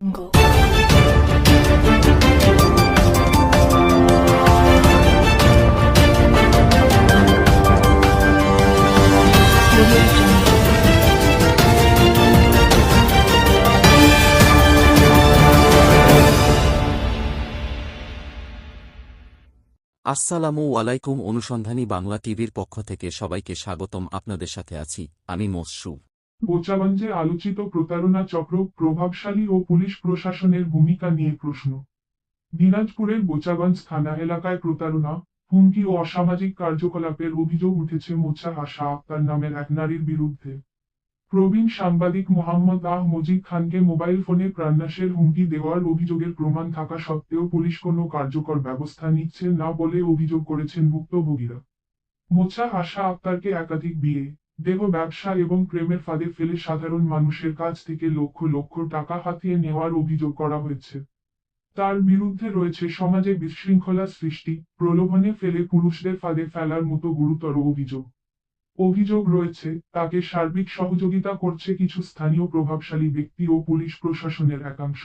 আসসালামু আলাইকুম অনুসন্ধানী বাংলা টিভির পক্ষ থেকে সবাইকে স্বাগতম। আপনাদের সাথে আছি আমি মসরু বোচাগঞ্জে আলোচিত প্রতারণা চক্র প্রভাবশালী ও পুলিশ প্রশাসনের ভূমিকা নিয়ে প্রশ্ন। দিনাজপুরের বোচাগঞ্জ থানা এলাকায় প্রতারণা, হুমকি ও অসামাজিক কার্যকলাপের অভিযোগ উঠেছে মোছা আশা আক্তার নামের এক নারীর বিরুদ্ধে। প্রবীণ সাংবাদিক মোহাম্মদ আহ মজিদ খানকে মোবাইল ফোনে প্রাণনাশের হুমকি দেওয়ার অভিযোগের প্রমাণ থাকা সত্ত্বেও পুলিশ কোনো কার্যকর ব্যবস্থা নিচ্ছে না বলে অভিযোগ করেছেন ভুক্তভোগীরা। মোছা আশা আক্তারকে একাধিক বিয়ে দেহ, ব্যবসা এবং প্রেমের ফাঁদে ফেলে সাধারণ মানুষের কাছ থেকে লক্ষ লক্ষ টাকা হাতিয়ে নেওয়ার অভিযোগ করা হয়েছে। তার বিরুদ্ধে রয়েছে সমাজে বিশৃঙ্খলা সৃষ্টি, প্রলোভনে ফেলে পুরুষদের ফাঁদে ফেলার মতো গুরুতর অভিযোগ। অভিযোগ রয়েছে, তাকে সার্বিক সহযোগিতা করছে কিছু স্থানীয় প্রভাবশালী ব্যক্তি ও পুলিশ প্রশাসনের একাংশ।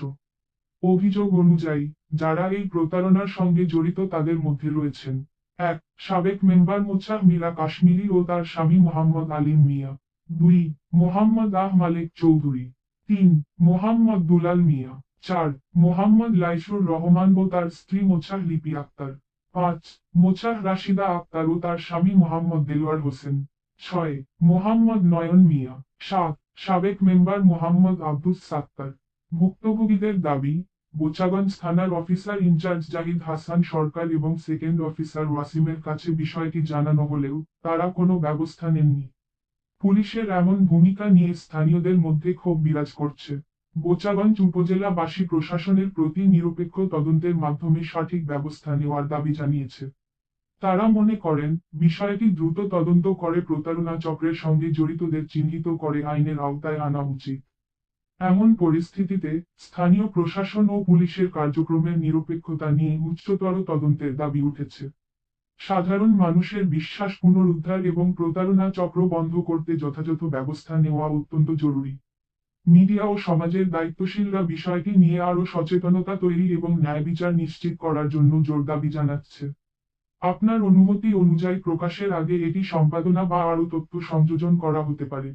অভিযোগ অনুযায়ী, যারা এই প্রতারণার সঙ্গে জড়িত তাদের মধ্যে রয়েছেন। এক সাবেক মেম্বার মোচ্ছাহ মীরা কাশ্মীরি ও তার স্বামী মোহাম্মদ আলিম মিয়া। দুই, মোহাম্মদ আহ মালিক চৌধুরী। তিন, মোহাম্মদ দুলাল মিয়া। চার, মোহাম্মদ লাইসুর রহমান ও তার স্ত্রী মোছাহ লিপি আক্তার। পাঁচ, মোছাহ রাশিদা আক্তার ও তার স্বামী মোহাম্মদ দেলোয়ার হোসেন। ছয়, মোহাম্মদ নয়ন মিয়া। সাত, সাবেক মেম্বার মোহাম্মদ আব্দুস সাত্তার। ভুক্তভোগীদের দাবি বোচাগঞ্জ থানার officer in charge Zahid Hasan Sarkar এবং সেকেন্ড অফিসার ওয়াসিমের কাছে বিষয়টি জানানো হলেও তারা কোনো ব্যবস্থা নেননি। পুলিশের এমন ভূমিকা নিয়ে স্থানীয়দের মধ্যে ক্ষোভ বিরাজ করছে। বোচাগঞ্জ উপজেলাবাসী প্রশাসনের প্রতি নিরপেক্ষ তদন্তের মাধ্যমে সঠিক ব্যবস্থা নেওয়ার দাবি জানিয়েছে। তারা মনে করেন, বিষয়টি দ্রুত তদন্ত করে প্রতারণা চক্রের সঙ্গে জড়িতদের চিহ্নিত করে আইনের আওতায় আনা উচিত। এমন পরিস্থিতিতে স্থানীয় প্রশাসন ও পুলিশের কার্যক্রমের নিরপেক্ষতা নিয়ে উচ্চতর তদন্তের দাবি উঠেছে। সাধারণ মানুষের বিশ্বাস পুনরুদ্ধার এবং প্রতারণা চক্র বন্ধ করতে যথাযথ ব্যবস্থা নেওয়া অত্যন্ত জরুরি। মিডিয়া ও সমাজের দায়িত্বশীলরা বিষয়টি নিয়ে আরও সচেতনতা তৈরি এবং ন্যায় বিচার নিশ্চিত করার জন্য জোর দাবি জানাচ্ছে। আপনার অনুমতি অনুযায়ী প্রকাশের আগে এটি সম্পাদনা বা আরও তথ্য সংযোজন করা হতে পারে।